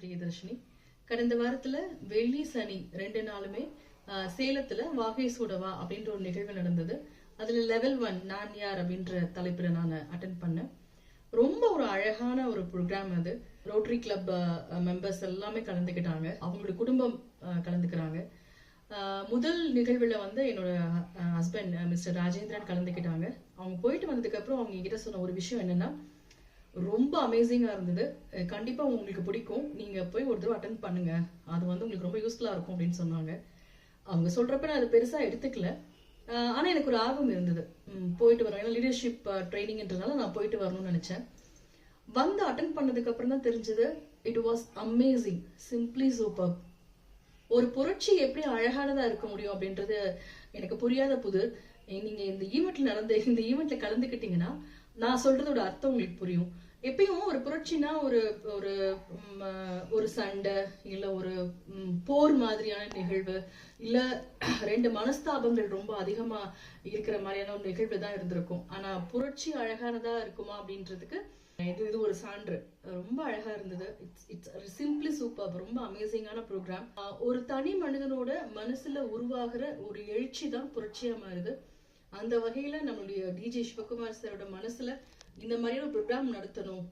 பிரியதர்ஷினி. கடந்த வாரத்துல வெள்ளி சனி ரெண்டு நாளுமே சேலத்துல வாகை சூடவா அப்படின்ற ஒரு நிகழ்வு நடந்தது. அதுல லெவல் ஒன் நான் யார் அப்படின்ற தலைப்புல நான் அட்டன் பண்ணேன். ரொம்ப ஒரு அழகான ஒரு ப்ரோக்ராம் அது. ரோட்டரி கிளப் மெம்பர்ஸ் எல்லாமே கலந்துக்கிட்டாங்க. அவங்களோட குடும்பம் கலந்துக்கிறாங்க. முதல் நிகழ்வுல வந்து என்னோட ஹஸ்பண்ட் மிஸ்டர் ராஜேந்திரன் கலந்துக்கிட்டாங்க. அவங்க போயிட்டு வந்ததுக்கு அப்புறம் அவங்க என்கிட்ட சொன்ன ஒரு விஷயம் என்னன்னா ரொம்ப அமேசிங்காக இருந்தது. கண்டிப்பாக உங்களுக்கு பிடிக்கும். நீங்கள் போய் ஒரு தடவை அட்டன் பண்ணுங்க. அது வந்து உங்களுக்கு ரொம்ப யூஸ்ஃபுல்லாக இருக்கும் அப்படின்னு சொன்னாங்க. அவங்க சொல்கிறப்ப நான் அது பெருசாக எடுத்துக்கல. ஆனால் எனக்கு ஒரு ஆர்வம் இருந்தது. போயிட்டு வரணும் ஏன்னா லீடர்ஷிப் ட்ரைனிங்ன்றதுனால நான் போயிட்டு வரணும்னு நினைச்சேன். வந்து அட்டன் பண்ணதுக்கப்புறம் தான் தெரிஞ்சது it was amazing simply super ஒரு புரட்சி எப்படி அழகானதாக இருக்க முடியும் அப்படின்றது எனக்கு புரியாத புது நீங்கள் இந்த ஈவெண்ட்டில் நடந்த இந்த ஈவெண்ட்டில் கலந்துக்கிட்டீங்கன்னா நான் சொல்றதோட அர்த்தம் உங்களுக்கு புரியும். எப்பயும் ஒரு புரட்சினா ஒரு ஒரு ஒரு சண்டை இல்ல ஒரு போர் மாதிரியான நிகழ்வு இல்ல ரெண்டு மனஸ்தாபங்கள் ரொம்ப அதிகமா இருக்கிற மாதிரியான ஒரு நிகழ்வு தான் இருந்திருக்கும். ஆனா புரட்சி அழகானதா இருக்குமா அப்படின்றதுக்கு இது இது ஒரு சான்று. ரொம்ப அழகா இருந்தது. இட்ஸ் இட்ஸ் சிம்பிளி சூப்பர் ரொம்ப அமேசிங்கான ப்ரோக்ராம் ஒரு தனி மனிதனோட மனசுல உருவாகிற ஒரு எழுச்சி தான் புரட்சியா மாறுது. அந்த வகையில நம்மளுடைய டிஜே சிவகுமார் சாரோட மனசுல இந்த மாதிரியான ப்ரோக்ராம் நடத்தணும்.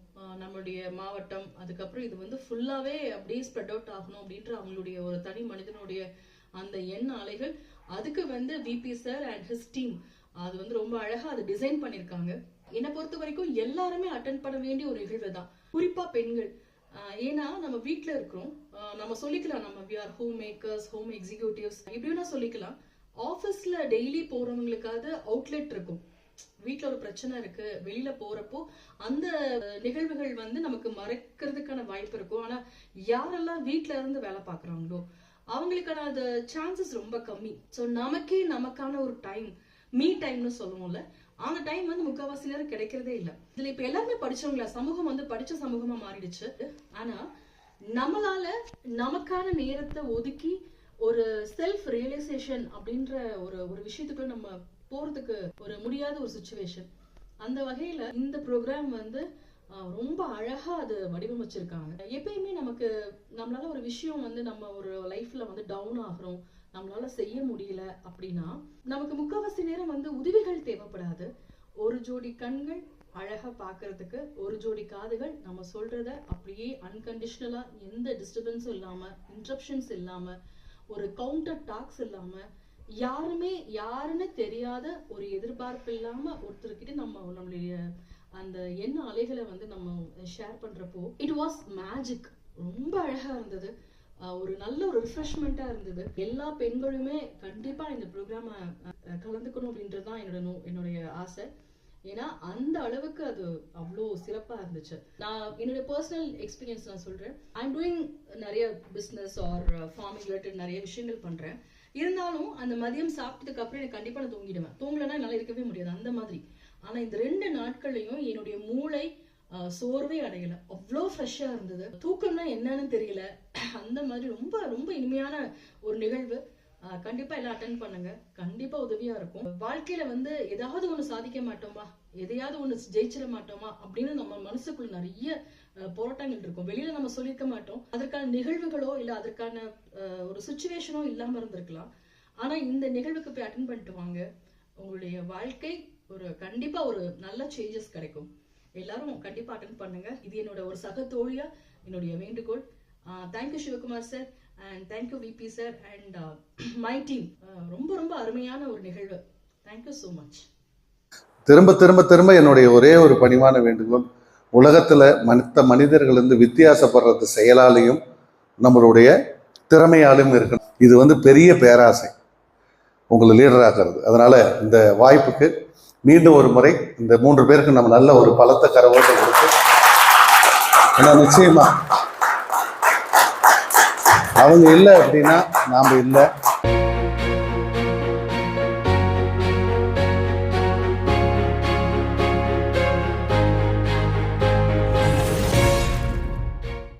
நம்மளுடைய மாவட்டம் அதுக்கப்புறம் இது வந்து ஃபுல்லாவே அப்படியே ஸ்ப்ரெட் அவுட் ஆகணும் அப்படின்ற அவங்களுடைய ஒரு தனி மனிதனுடைய அந்த எண்ண அலைகள். அதுக்கு வந்து VP sir and his team அது வந்து ரொம்ப அழகா அதை டிசைன் பண்ணிருக்காங்க என்னை பொறுத்த வரைக்கும் எல்லாருமே அட்டன் பண்ண வேண்டிய ஒரு நிகழ்வு தான். குறிப்பா பெண்கள். ஏன்னா நம்ம வீட்ல இருக்கிறோம். நம்ம சொல்லிக்கலாம் நம்ம we are home makers home executives இப்படி சொல்லிக்கலாம். ஆஃபீஸில் டெய்லி போகிறவங்களுக்காவது அவுட்லெட் இருக்கும். வீட்டில் ஒரு பிரச்சனை இருக்கு. வெளியில போறப்போ அந்த நிகழ்வுகள் வந்து நமக்கு மறைக்கிறதுக்கான வாய்ப்பு இருக்கும். ஆனா யாரெல்லாம் வீட்டில இருந்து வேலை பாக்குறாங்களோ அவங்களுக்கான அந்த சான்சஸ் ரொம்ப கம்மி. சோ நமக்கே நமக்கான ஒரு டைம் மீ டைம்னு சொல்லுவோம்ல அந்த டைம் வந்து முக்காவாசி நேரம் கிடைக்கிறதே இல்ல. இதுல இப்ப எல்லாருமே படிச்சவங்களா? சமூகம் வந்து படிச்ச சமூகமா மாறிடுச்சு. ஆனா நம்மளால நமக்கான நேரத்தை ஒதுக்கி ஒரு செல்ஃப் ரியலைசேஷன் அப்படின்ற ஒரு ஒரு விஷயத்துக்குள்ள நம்ம போறதுக்கு ஒரு முடியாத ஒரு சுச்சுவேஷன் அந்த வகையில இந்த ப்ரோக்ராம் வந்து ரொம்ப அழகா அது வடிவமைச்சிருக்காங்க. எப்பயுமே நமக்கு நம்மளால ஒரு விஷயம் வந்து நம்ம ஒரு லைஃப்ல வந்து டவுன் ஆகுறோம் நம்மளால செய்ய முடியல அப்படின்னா நமக்கு முக்கால்வாசி நேரம் வந்து உதவிகள் தேவைப்படாது. ஒரு ஜோடி கண்கள் அழகா பாக்குறதுக்கு ஒரு ஜோடி காதுகள் நம்ம சொல்றத அப்படியே அன்கண்டிஷனலா எந்த டிஸ்டர்பன்ஸும் இல்லாம இன்டரப்ஷன்ஸ் இல்லாம ஒரு கவுண்டர் டாக்ஸ் இல்லாம யாருமே யாருன்னு தெரியாத ஒரு எதிர்பார்ப்பு இல்லாம ஒருத்தர்கிட்ட நம்ம நம்மளுடைய அந்த எண்ண அலைகளை வந்து நம்ம ஷேர் பண்றப்போ இட் வாஸ் மேஜிக் ரொம்ப அழகா இருந்தது. ஒரு நல்ல ஒரு ரிஃப்ரெஷ்மெண்ட்டா இருந்தது. எல்லா பெண்களுமே கண்டிப்பா இந்த ப்ரோக்ராம கலந்துக்கணும் அப்படின்றது தான் என்னோட நோ- என்னுடைய ஆசை. ஏன்னா அந்த அளவுக்கு அது அவ்வளோ சிறப்பாக இருந்துச்சு. நான் என்னோட பர்சனல் எக்ஸ்பீரியன்ஸ் நான் சொல்கிறேன் ஐம் டூயிங் நிறைய பிஸ்னஸ் ஆர் ஃபார்மிங் ரிலேட்டட் நிறைய விஷயங்கள் பண்ணுறேன் இருந்தாலும் அந்த மதியம் சாப்பிட்டதுக்கு அப்புறம் எனக்கு கண்டிப்பாக நான் தூங்கிடுவேன். தூங்கலைன்னா என்னால் இருக்கவே முடியாது. அந்த மாதிரி. ஆனால் இந்த ரெண்டு நாட்கள்லையும் என்னுடைய மூளை சோர்வே அடையல. அவ்வளோ ஃப்ரெஷ்ஷாக இருந்தது. தூக்கம்னா என்னன்னு தெரியல. அந்த மாதிரி ரொம்ப ரொம்ப இனிமையான ஒரு நிகழ்வு. கண்டிப்பா எல்லாம் அட்டன் பண்ணுங்க. கண்டிப்பா உதவியா இருக்கும். வாழ்க்கையில வந்து ஏதாவது ஒண்ணு சாதிக்க மாட்டோமா? எதையாவது ஒண்ணு ஜெயிச்சிட மாட்டோமா? அப்படின்னு நம்ம மனசுக்குள்ள நிறைய போராட்டங்கள் இருக்கும். வெளியில நம்ம சொல்லியிருக்க மாட்டோம். அதற்கான நிகழ்வுகளோ இல்ல அதற்கான ஒரு சுச்சுவேஷனோ இல்லாம இருந்திருக்கலாம். ஆனா இந்த நிகழ்வுக்கு போய் அட்டன் பண்ணிட்டு வாங்க. உங்களுடைய வாழ்க்கை ஒரு கண்டிப்பா ஒரு நல்ல சேஞ்சஸ் கிடைக்கும். எல்லாரும் கண்டிப்பா அட்டன் பண்ணுங்க. இது என்னோட ஒரு சக தோழியா என்னுடைய வேண்டுகோள். Thank you Sivakumar sir and thank you VP sir and my team ரொம்ப ரொம்ப அருமையான ஒரு நிகழ்வு. தேங்க்யூ ஸோ மச் திரும்ப திரும்ப திரும்ப என்னுடைய ஒரே ஒரு பணிவான வேண்டுகோள் உலகத்தில் மனித மனிதர்கள் வந்து வித்தியாசப்படுறது செயலாலையும் நம்மளுடைய திறமையாலும் இருக்கணும். இது வந்து பெரிய பேராசை. உங்களை லீடராகிறது அதனால் இந்த வாய்ப்புக்கு மீண்டும் ஒரு முறை இந்த மூன்று பேருக்கு நம்ம நல்ல ஒரு பலத்த கரவோட்டம் கொடுத்து ஏன்னா நிச்சயமா அவங்க இல்லை அப்படின்னா நாம் இல்லை.